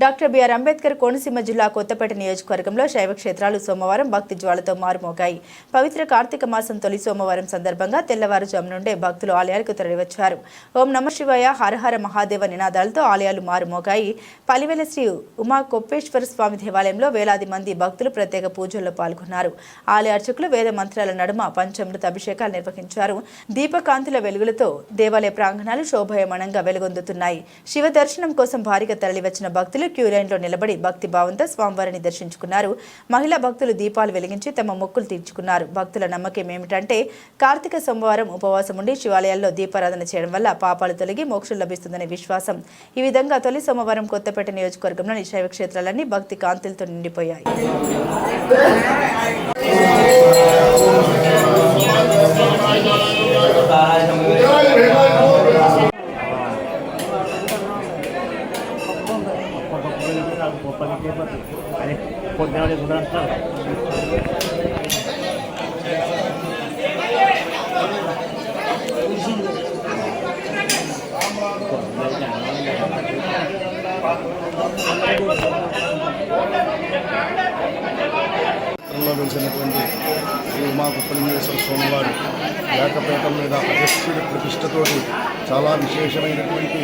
Doctor BR Ambedkar Konaseema జిల్లా కొత్తపేట నియోజకవర్గంలో శైవ క్షేత్రాలు సోమవారం భక్తి జ్వాలతో మారుమోగాయి. పవిత్ర కార్తీక మాసం తొలి సోమవారం సందర్భంగా తెల్లవారుజాము నుండే భక్తులు ఆలయాలకు తరలివచ్చారు. ఓం నమ శివాయ హరహర మహాదేవ నినాదాలతో ఆలయాలు మారుమోగాయి. పలివెల శ్రీ ఉమా కొప్పేశ్వర స్వామి దేవాలయంలో వేలాది మంది భక్తులు ప్రత్యేక పూజల్లో పాల్గొన్నారు. ఆలయ అర్చకులు వేద మంత్రాల నడుమ పంచామృత అభిషేకాలు నిర్వహించారు. దీపకాంతుల వెలుగులతో దేవాలయ ప్రాంగణాలు శోభాయమానంగా వెలుగొందుతున్నాయి. శివ దర్శనం కోసం భారీగా తరలివచ్చిన భక్తులు క్యూ క్యూలైన్లో నిలబడి భక్తి భావంతో స్వామివారిని దర్శించుకున్నారు. మహిళా భక్తులు దీపాలు వెలిగించి తమ మొక్కులు తీర్చుకున్నారు. భక్తుల నమ్మకం ఏమిటంటే కార్తీక సోమవారం ఉపవాసం ఉండి శివాలయాల్లో దీపారాధన చేయడం వల్ల పాపాలు తొలగి మోక్షం లభిస్తుందనే విశ్వాసం. ఈ విధంగా తొలి సోమవారం కొత్తపేట నియోజకవర్గంలోని శైవ క్షేత్రాలన్నీ భక్తి కాంతులతో నిండిపోయాయి. అదే పొద్దున చూడండి లో వెలిసినటువంటి శ్రీ ఉమా కుప్పలింగేశ్వర స్వామివారు లేకపోవటం మీద అగస్త్యుడి ప్రతిష్టతోటి చాలా విశేషమైనటువంటి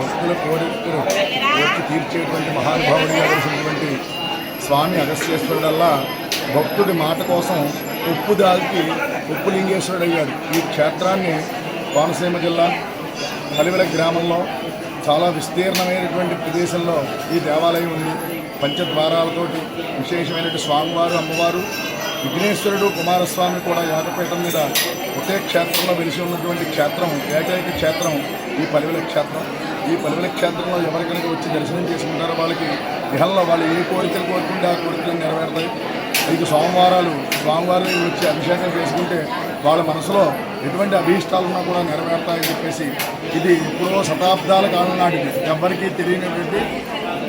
భక్తుల కోరికలు కోర్చి తీర్చేటువంటి మహానుభావుడిగా వెలిసినటువంటి స్వామి అగస్యేశ్వరుడల్లా భక్తుడి మాట కోసం ఉప్పు దాల్చి ఉప్పులింగేశ్వరుడు అయ్యాడు ఈ క్షేత్రాన్ని కోనసీమ జిల్లా కలివెల గ్రామంలో చాలా విస్తీర్ణమైనటువంటి ప్రదేశంలో ఈ దేవాలయం ఉంది. పంచద్వారాలతోటి విశేషమైనటువంటి స్వామివారు అమ్మవారు విఘ్నేశ్వరుడు కుమారస్వామి కూడా యాగపీఠం మీద ఒకే క్షేత్రంలో వెలిసి ఉన్నటువంటి క్షేత్రం ఏకైక క్షేత్రం ఈ పలివెల క్షేత్రం. ఈ పలివెల క్షేత్రంలో ఎవరికైనా వచ్చి దర్శనం చేసుకుంటారో వాళ్ళకి ఇహంలో వాళ్ళు ఏ కోరికలు కోరుకుంటే ఆ కోరికలు నెరవేరుతాయి. ఐదు సోమవారాలు స్వామివారిని వచ్చి అభిషేకం చేసుకుంటే వాళ్ళ మనసులో ఎటువంటి అభీష్టాలున్నా కూడా నెరవేరుతాయని చెప్పేసి ఇది ఎప్పుడో శతాబ్దాల కాలం నాటిది. ఎవరికీ తెలియనటువంటి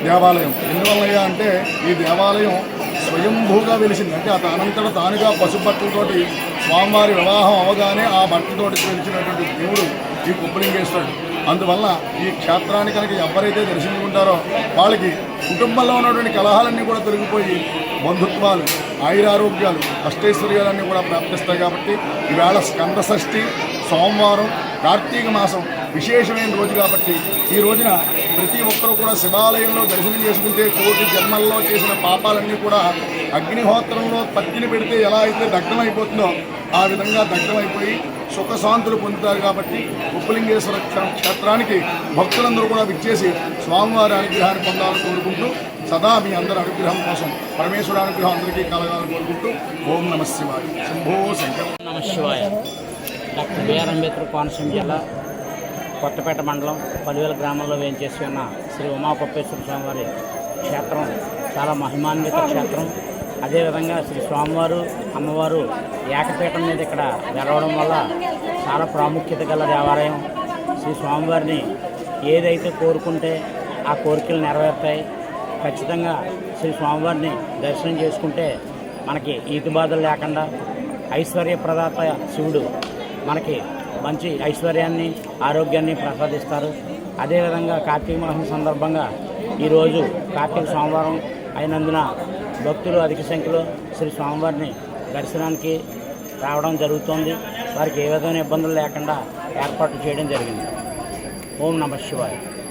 దేవాలయం. ఎందువల్లయ్యా అంటే ఈ దేవాలయం స్వయంభూగా వెలిసింది. అంటే అత అనంతట తానుగా పసుబట్టలతోటి స్వామివారి వివాహం అవగానే ఆ బట్టలతోటి వెలిచినటువంటి దేవుడు ఈ కుప్పలింగేశ్వరుడు అందువల్ల ఈ క్షేత్రాన్ని కనుక ఎవరైతే దర్శించుకుంటారో వాళ్ళకి కుటుంబంలో ఉన్నటువంటి కలహాలన్నీ కూడా తొలగిపోయి బంధుత్వాలు ఆయురారోగ్యాలు అష్టైశ్వర్యాలన్నీ కూడా ప్రాప్తిస్తాయి కాబట్టి ఈవేళ స్కంద షష్ఠి సోమవారం కార్తీక మాసం విశేషమైన రోజు కాబట్టి ఈ రోజున ప్రతి ఒక్కరూ కూడా శివాలయంలో దర్శనం చేసుకుంటే కోటి జన్మల్లో చేసిన పాపాలన్నీ కూడా అగ్నిహోత్రంలో పత్తిని పెడితే ఎలా అయితే దగ్ధమైపోతుందో ఆ విధంగా దగ్ధమైపోయి సుఖశాంతులు పొందుతారు కాబట్టి ఉప్పలింగేశ్వర క్షేత్రానికి భక్తులందరూ కూడా విచ్చేసి స్వామివారి అనుగ్రహాన్ని పొందాలని కోరుకుంటూ సదా మీ అందరి అనుగ్రహం కోసం పరమేశ్వర అనుగ్రహం అందరికీ కలగాలని కోరుకుంటూ ఓం నమ శివాయ. శంభో శంకర్. నమ శివాయ. డాక్టర్ బిఆర్ అంబేద్కర్ కోనసీమ జిల్లా కొత్తపేట మండలం పదివేల గ్రామంలో వేయించేసి ఉన్న శ్రీ ఉమాపప్పేశ్వర స్వామివారి క్షేత్రం చాలా మహిమాన్విత క్షేత్రం. అదేవిధంగా శ్రీ స్వామివారు అమ్మవారు ఏకపీఠం మీద ఇక్కడ వెలవడం వల్ల చాలా ప్రాముఖ్యత గల దేవాలయం. శ్రీ స్వామివారిని ఏదైతే కోరుకుంటే ఆ కోరికలు నెరవేరుతాయి. ఖచ్చితంగా శ్రీ స్వామివారిని దర్శనం చేసుకుంటే మనకి ఈతి బాధలు లేకుండా ఐశ్వర్య ప్రదాత శివుడు మనకి మంచి ఐశ్వర్యాన్ని ఆరోగ్యాన్ని ప్రసాదిస్తారు. అదేవిధంగా కార్తీక మాసం సందర్భంగా ఈరోజు కార్తీక సోమవారం అయినందున భక్తులు అధిక సంఖ్యలో శ్రీ స్వామివారిని దర్శనానికి రావడం జరుగుతోంది. వారికి ఏ విధమైన ఇబ్బందులు లేకుండా ఏర్పాట్లు చేయడం జరిగింది. ఓం నమ శివాయ.